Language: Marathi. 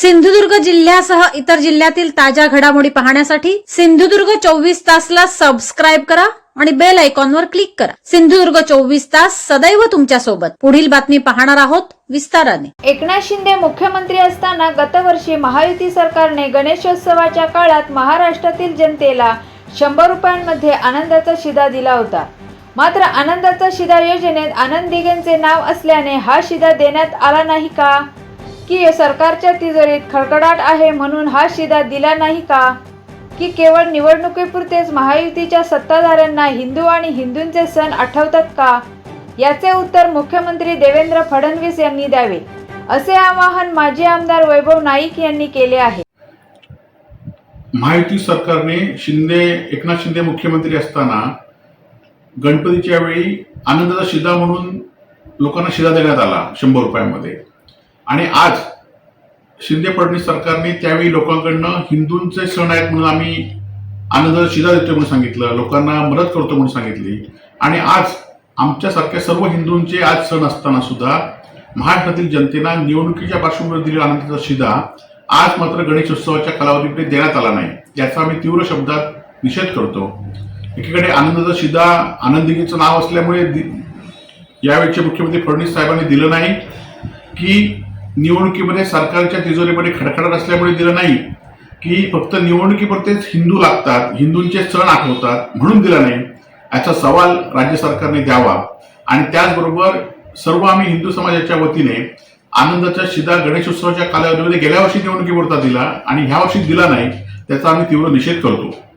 सिंधुदुर्ग जिल्ह्यासह इतर जिल्ह्यातील ताज्या घडामोडी पाहण्यासाठी सिंधुदुर्ग चोवीस तासला सबस्क्राईब करा आणि बेल आयकॉनवर क्लिक करा. सिंधुदुर्ग चोवीस तास सदैव तुमच्यासोबत. पुढील बातमी पाहणार आहोत विस्ताराने. एकनाथ शिंदे मुख्यमंत्री असताना गतवर्षी महायुती सरकारने गणेशोत्सवाच्या काळात महाराष्ट्रातील जनतेला शंभर रुपयांमध्ये आनंदाचा शिदा दिला होता. मात्र आनंदाचा शिदा योजनेत आनंद दिघेंचे नाव असल्याने हा शिदा देण्यात आला नाही का? की सरकारच्या तिजोरीत खडखडाट आहे म्हणून हा शिदा दिला नाही का? की केवळ निवडणुकीपुरतेच महायुतीच्या सत्ताधाऱ्यांना हिंदू आणि हिंदूंचे सण आठवतात का? याचे उत्तर मुख्यमंत्री देवेंद्र फडणवीस यांनी द्यावे असे आवाहन माजी आमदार वैभव नाईक यांनी केले आहे. महायुती सरकारने शिंदे एकनाथ शिंदे मुख्यमंत्री असताना गणपतीच्या वेळी आनंदाचा शिदा म्हणून लोकांना शिदा देण्यात आला शंभर रुपयामध्ये. आणि आज शिंदे फडणवीस सरकारने त्यावेळी लोकांकडनं हिंदूंचे सण आहेत म्हणून आम्ही आनंदाचा शिदा देतोय म्हणून सांगितलं. लोकांना मदत करतो म्हणून सांगितली. आणि आज आमच्यासारख्या सर्व हिंदूंचे आज सण असताना सुद्धा महाराष्ट्रातील जनतेला निवडणुकीच्या पार्श्वभूमीवर दिलेला आनंदाचा शिदा आज मात्र गणेशोत्सवाच्या कालावधीमध्ये देण्यात आला नाही. याचा आम्ही तीव्र शब्दात निषेध करतो. एकीकडे आनंदाचा शिदा आनंदिनीचं नाव असल्यामुळे दि- यावेळचे मुख्यमंत्री फडणवीस साहेबांनी दिलं नाही की निवडणुकीमध्ये सरकारच्या तिजोरीमध्ये खडखडत असल्यामुळे दिलं नाही की फक्त निवडणुकीपुरतेच हिंदू लागतात हिंदूंचे सण आठवतात म्हणून दिला नाही याचा सवाल राज्य सरकारने द्यावा. आणि त्याचबरोबर सर्व आम्ही हिंदू समाजाच्या वतीने आनंदाचा शिदा गणेशोत्सवाच्या कालावधीमध्ये गेल्या वर्षी निवडणुकीपुरता दिला आणि ह्या वर्षी दिला नाही त्याचा आम्ही तीव्र निषेध करतो.